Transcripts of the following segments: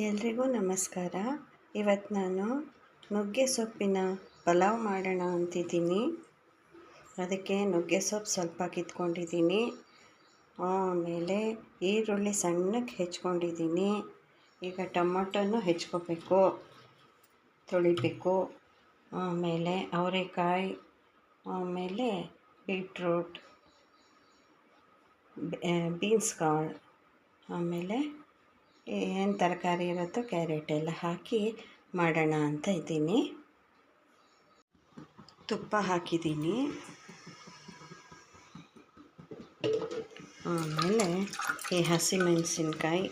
ಎಲ್ರಿಗೂ ನಮಸ್ಕಾರ. ಇವತ್ತು ನಾನು ನುಗ್ಗೆ ಸೊಪ್ಪಿನ ಪಲಾವ್ ಮಾಡೋಣ ಅಂತಿದ್ದೀನಿ. ಅದಕ್ಕೆ ನುಗ್ಗೆ ಸೊಪ್ಪು ಸ್ವಲ್ಪ ಕಿತ್ಕೊಂಡಿದ್ದೀನಿ. ಆಮೇಲೆ ಈರುಳ್ಳಿ ಸಣ್ಣಕ್ಕೆ ಹೆಚ್ಕೊಂಡಿದ್ದೀನಿ. ಈಗ ಟೊಮೊಟೊನು ಹೆಚ್ಕೋಬೇಕು, ತೊಳಿಬೇಕು. ಆಮೇಲೆ ಅವರೆಕಾಯಿ, ಆಮೇಲೆ ಬೀಟ್ರೂಟ್ ಬೀನ್ಸ್ ಕಾಳು ಆಮೇಲೆ ಏನು ತರಕಾರಿ ಇರುತ್ತೋ ಕ್ಯಾರೆಟ್ ಎಲ್ಲ ಹಾಕಿ ಮಾಡೋಣ ಅಂತ ಇದ್ದೀನಿ. ತುಪ್ಪ ಹಾಕಿದ್ದೀನಿ. ಆಮೇಲೆ ಈ ಹಸಿಮೆಣಸಿನ್ಕಾಯಿ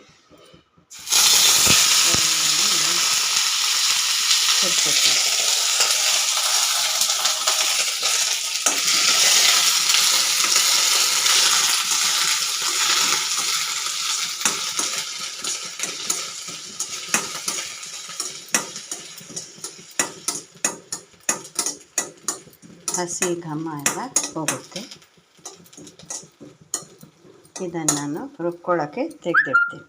ಹುರ್ಕೋತೀನಿ ಹಸಿ ಘಮ ಎಲ್ಲ ಹೋಗುತ್ತೆ. ಇದನ್ನು ನಾನು ರುಬ್ಕೊಳ್ಳೋಕ್ಕೆ ತೆಗೆದಿಡ್ತೀನಿ.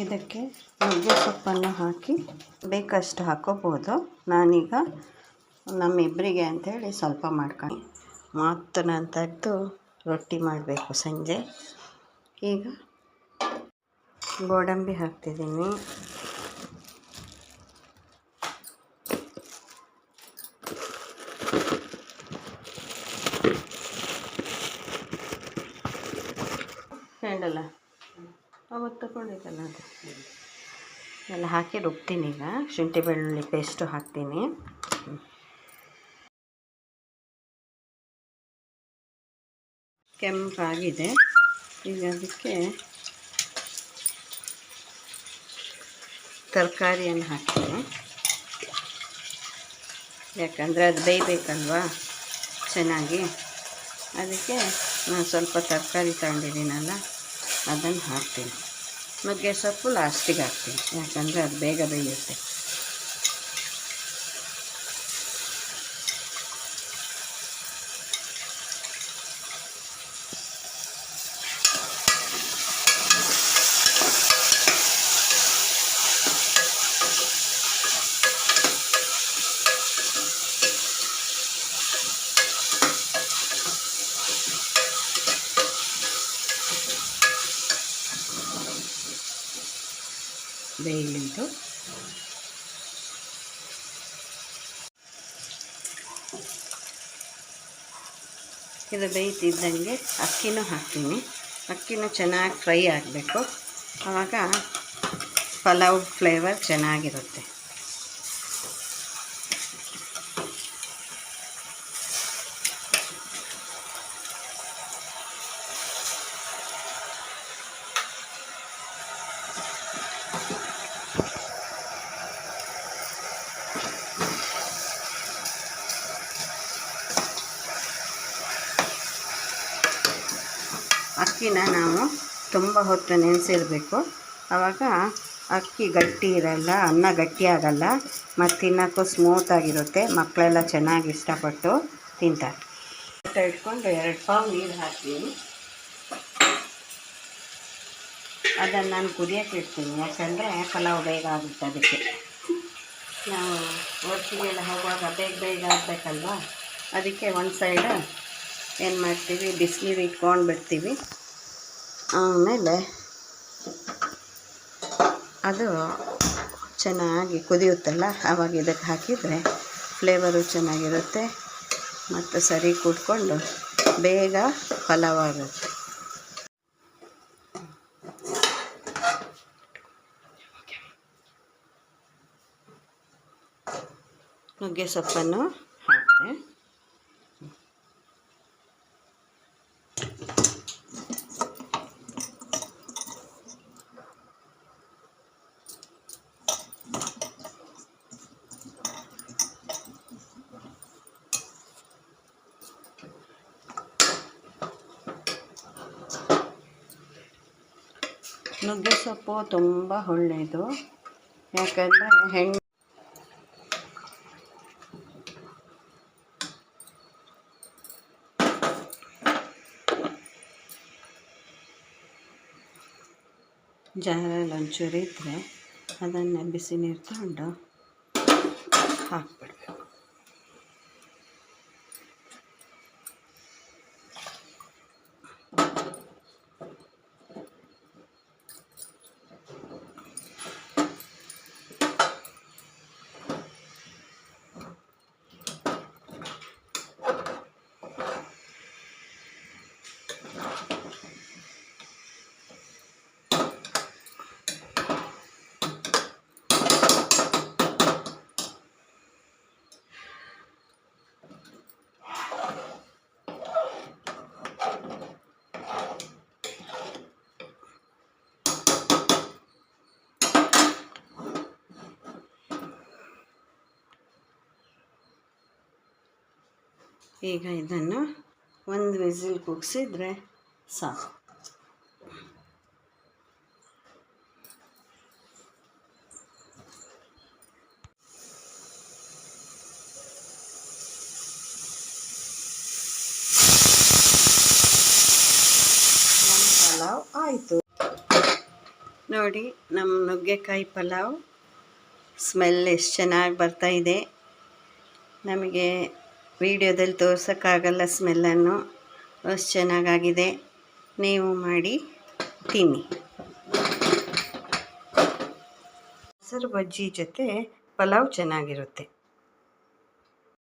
ಇದಕ್ಕೆ ನುಗ್ಗೆ ಸೊಪ್ಪನ್ನು ಹಾಕಿ ಬೇಕಷ್ಟು ಹಾಕೋಬೋದು. ನಾನೀಗ ನಮ್ಮಿಬ್ಬರಿಗೆ ಅಂಥೇಳಿ ಸ್ವಲ್ಪ ಮಾಡ್ಕೊಂಡು ಮತ್ತು ನಾನು ತೆಗೆದು ರೊಟ್ಟಿ ಮಾಡಬೇಕು ಸಂಜೆ. ಈಗ ಗೋಡಂಬಿ ಹಾಕ್ತಿದ್ದೀನಿ. ಹೇಳಲ್ಲ. ಅವತ್ತು ತಗೊಂಡಿದ್ದಲ್ಲ ಅದು. ಎಲ್ಲ ಹಾಕಿ ರುಬ್ತೀನಿ ಈಗ. ಶುಂಠಿ ಬೆಳ್ಳುಳ್ಳಿ ಪೇಸ್ಟು ಹಾಕ್ತೀನಿ. ಕೆಂಪಾಗಿದೆ. ಈಗ ಅದಕ್ಕೆ ತರಕಾರಿಯನ್ನು ಹಾಕ್ತೀನಿ. ಯಾಕಂದರೆ ಅದು ಬೇಯಬೇಕಲ್ವಾ? ಚೆನ್ನಾಗಿ. ಅದಕ್ಕೆ ನಾನು ಸ್ವಲ್ಪ ತರಕಾರಿ ತಗೊಂಡಿದ್ದೀನಲ್ಲ. ಅದನ್ನು ಹಾಕ್ತೀನಿ. ನುಗ್ಗೆ ಸೊಪ್ಪು ಲಾಸ್ಟಿಗೆ ಹಾಕ್ತೀನಿ. ಯಾಕಂದರೆ ಅದು ಬೇಗ ಬೇಯುತ್ತೆ. ಬೇಯಲಿಂಟು ಇದು ಬೇಯ್ತಿದ್ದಂಗೆ ಅಕ್ಕಿನೂ ಹಾಕ್ತೀನಿ. ಅಕ್ಕಿನೂ ಚೆನ್ನಾಗಿ ಫ್ರೈ ಆಗಬೇಕು. ಆವಾಗ ಪಲಾವ್ ಫ್ಲೇವರ್ ಚೆನ್ನಾಗಿರುತ್ತೆ. ಅಕ್ಕಿನ ನಾವು ತುಂಬ ಹೊತ್ತು ನೆನೆಸಿರಬೇಕು. ಆವಾಗ ಅಕ್ಕಿ ಗಟ್ಟಿ ಇರಲ್ಲ, ಅನ್ನ ಗಟ್ಟಿ ಆಗಲ್ಲ, ಮತ್ತು ತಿನ್ನೋಕ್ಕೂ ಸ್ಮೂತಾಗಿರುತ್ತೆ ಮಕ್ಕಳೆಲ್ಲ ಚೆನ್ನಾಗಿ ಇಷ್ಟಪಟ್ಟು ತಿಂತಾರೆ. ಇಟ್ಕೊಂಡು ಎರಡು ಪಾವು ನೀರು ಹಾಕ್ತೀನಿ. ಅದನ್ನು ನಾನು ಕುದಿಯೋಕ್ಕೆ ಇಡ್ತೀನಿ, ಯಾಕಂದರೆ ಪಲಾವ್ ಬೇಗ ಆಗುತ್ತೆ ಅದಕ್ಕೆ. ನಾವು ಒಟ್ಟಿಗೆಲ್ಲ ಹೋಗುವಾಗ ಬೇಗ ಬೇಗ ಆಗಬೇಕಲ್ವ? ಅದಕ್ಕೆ ಒಂದು ಸೈಡ್ ಏನು ಮಾಡ್ತೀವಿ? ಬಿಸಿನೀರು ಇಟ್ಕೊಂಡು ಬಿಡ್ತೀವಿ. ಆಮೇಲೆ ಅದು ಚೆನ್ನಾಗಿ ಕುದಿಯುತ್ತಲ್ಲ ಆವಾಗ ಇದಕ್ಕೆ ಹಾಕಿದರೆ ಫ್ಲೇವರು ಚೆನ್ನಾಗಿರುತ್ತೆ. ಮತ್ತು ಸರಿ ಕುಟ್ಕೊಂಡು ಬೇಗ ಪಲಾವ್ ಆಗುತ್ತೆ ನುಗ್ಗೆ ಸೊಪ್ಪನ್ನು ಹಾಕಿದೆ ನುಗ್ಗೆ ಸೊಪ್ಪು ತುಂಬ ಒಳ್ಳೆಯದು. ಯಾಕಂದರೆ ಹೆಣ್ಣು ಜಾರಲ್ಲಿ ಒಂಚೂರು ಇದ್ದರೆ ಅದನ್ನು ಬಿಸಿ ನೀರು ತಗೊಂಡು ಹಾಕ್ಬಿಡ್ಬೇಕು ಈಗ ಇದನ್ನು ಒಂದು ವಿಸಿಲ್ ಕುಗ್ಸಿದ್ರೆ ಸಾಕು. ಪಲಾವ್ ಆಯಿತು. ನೋಡಿ, ನಮ್ಮ ನುಗ್ಗೆಕಾಯಿ ಪಲಾವ್ ಸ್ಮೆಲ್ ಎಷ್ಟು ಚೆನ್ನಾಗಿ ಬರ್ತಾ ಇದೆ. ನಮಗೆ ವಿಡಿಯೋದಲ್ಲಿ ತೋರ್ಸೋಕ್ಕಾಗಲ್ಲ ಸ್ಮೆಲ್ಲನ್ನು. ಅಷ್ಟು ಚೆನ್ನಾಗಾಗಿದೆ. ನೀವು ಮಾಡಿ ತಿನ್ನಿ. ಹೆಸರು ಬಜ್ಜಿ ಜೊತೆ ಪಲಾವ್ ಚೆನ್ನಾಗಿರುತ್ತೆ.